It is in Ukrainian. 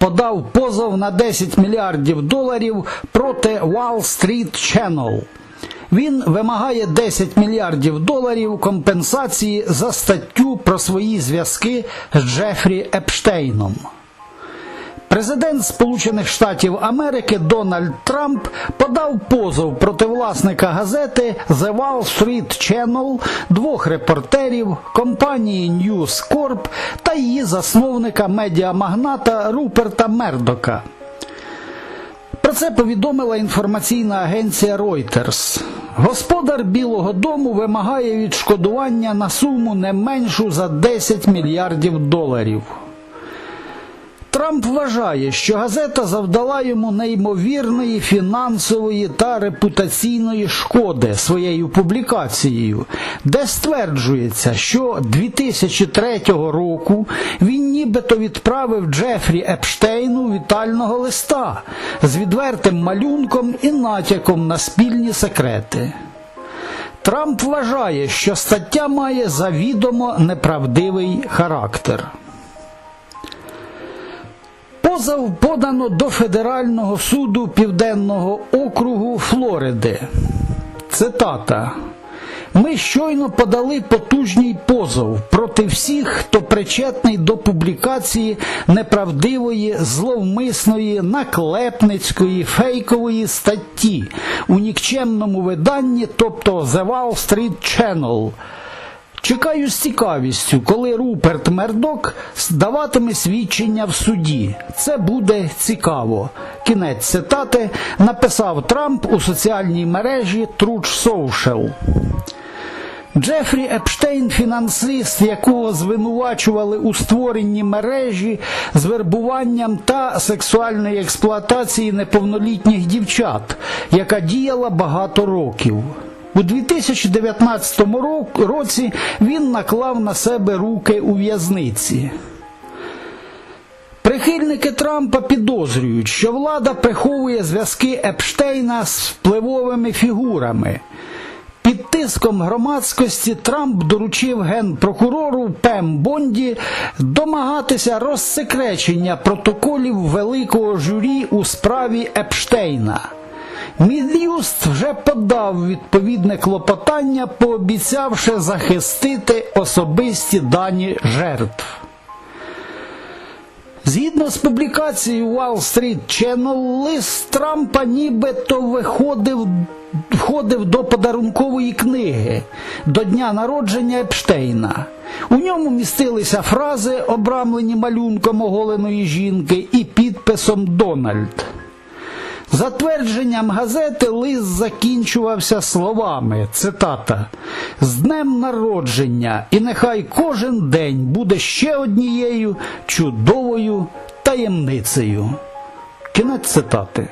подав позов на 10 мільярдів доларів проти Wall Street Channel. Він вимагає 10 мільярдів доларів компенсації за статтю про свої зв'язки з Джефрі Епштейном. Президент Сполучених Штатів Америки Дональд Трамп подав позов проти власника газети The Wall Street Channel, двох репортерів, компанії News Corp та її засновника медіамагната Руперта Мердока. Про це повідомила інформаційна агенція Reuters. Господар Білого Дому вимагає відшкодування на суму не меншу за 10 мільярдів доларів. Трамп вважає, що газета завдала йому неймовірної фінансової та репутаційної шкоди своєю публікацією, де стверджується, що 2003 року він нібито відправив Джефрі Епштейну вітального листа з відвертим малюнком і натяком на спільні секрети. Трамп вважає, що стаття має завідомо неправдивий характер. Позов подано до Федерального суду Південного округу Флориди. Цитата. Ми щойно подали потужний позов проти всіх, хто причетний до публікації неправдивої, зловмисної, наклепницької, фейкової статті у нікчемному виданні, тобто The Wall Street Channel. Чекаю з цікавістю, коли Руперт Мердок здаватиме свідчення в суді. Це буде цікаво. Кінець цитати написав Трамп у соціальній мережі Truth Social. Джефрі Епштейн, фінансист, якого звинувачували у створенні мережі з вербуванням та сексуальної експлуатації неповнолітніх дівчат, яка діяла багато років. У 2019 році він наклав на себе руки у в'язниці. Прихильники Трампа підозрюють, що влада приховує зв'язки Епштейна з впливовими фігурами. Під тиском громадськості Трамп доручив генпрокурору Пем Бонді домагатися розсекречення протоколів великого журі у справі Епштейна. Мін'юст вже подав відповідне клопотання, пообіцявши захистити особисті дані жертв. Згідно з публікацією Wall Street Channel, лист Трампа нібито виходив, входив до подарункової книги до дня народження Епштейна. У ньому містилися фрази, обрамлені малюнком оголеної жінки, і підписом Дональд. За твердженням газети лист закінчувався словами, цитата, з днем народження, і нехай кожен день буде ще однією чудовою таємницею. Кінець цитати.